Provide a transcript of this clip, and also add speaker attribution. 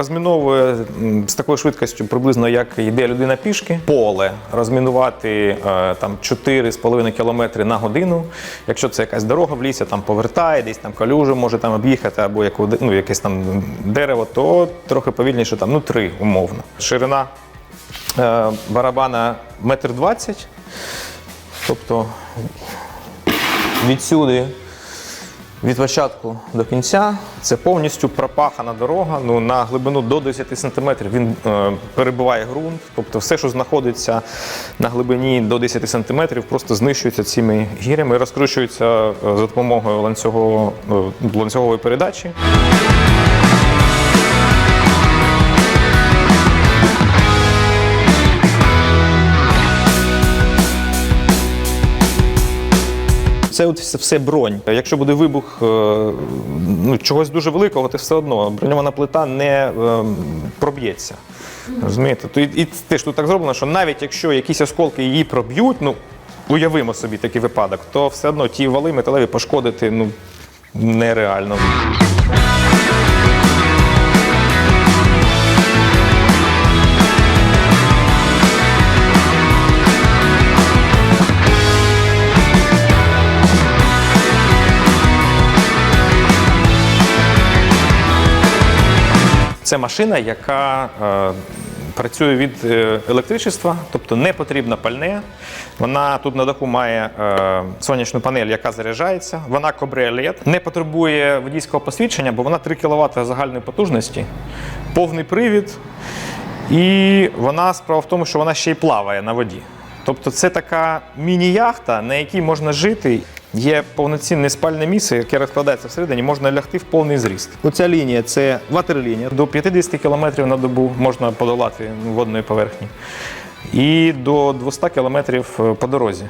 Speaker 1: розміновує з такою швидкістю, приблизно як йде людина пішки. Поле розмінувати е, там 4,5 км на годину. Якщо це якась дорога в лісі, там повертає, десь там калюжу може там об'їхати, або яку, ну, якесь там дерево, то трохи повільніше, там, ну 3 умовно. Ширина е, барабана метр двадцять. Тобто відсюди, від початку до кінця, це повністю пропахана дорога. Ну, на глибину до 10 см він е, перебиває ґрунт. Тобто все, що знаходиться на глибині до 10 см, просто знищується цими гірями розкручується е, за допомогою ланцюгового, е, ланцюгової передачі. Це от все- все бронь. Якщо буде вибух е, ну, чогось дуже великого, то все одно броньована плита не е, проб'ється. Розумієте? То і, і теж тут так зроблено, що навіть якщо якісь осколки її проб'ють, ну уявимо собі такий випадок, то все одно ті вали металеві пошкодити ну, нереально. Це машина, яка е, працює від е, електричества, тобто не потрібно пальне. Вона тут на даху має е, сонячну панель, яка заряджається. Вона кабріолет, не потребує водійського посвідчення, бо вона 3 кВт загальної потужності, повний привід. І вона справа в тому, що вона ще й плаває на воді. Тобто це така міні-яхта, на якій можна жити. Є повноцінне спальне місце, яке розкладається всередині, можна лягти в повний зріст. Оця лінія це ватерлінія. До 50 км на добу можна подолати водної поверхні. І до 200 км по дорозі.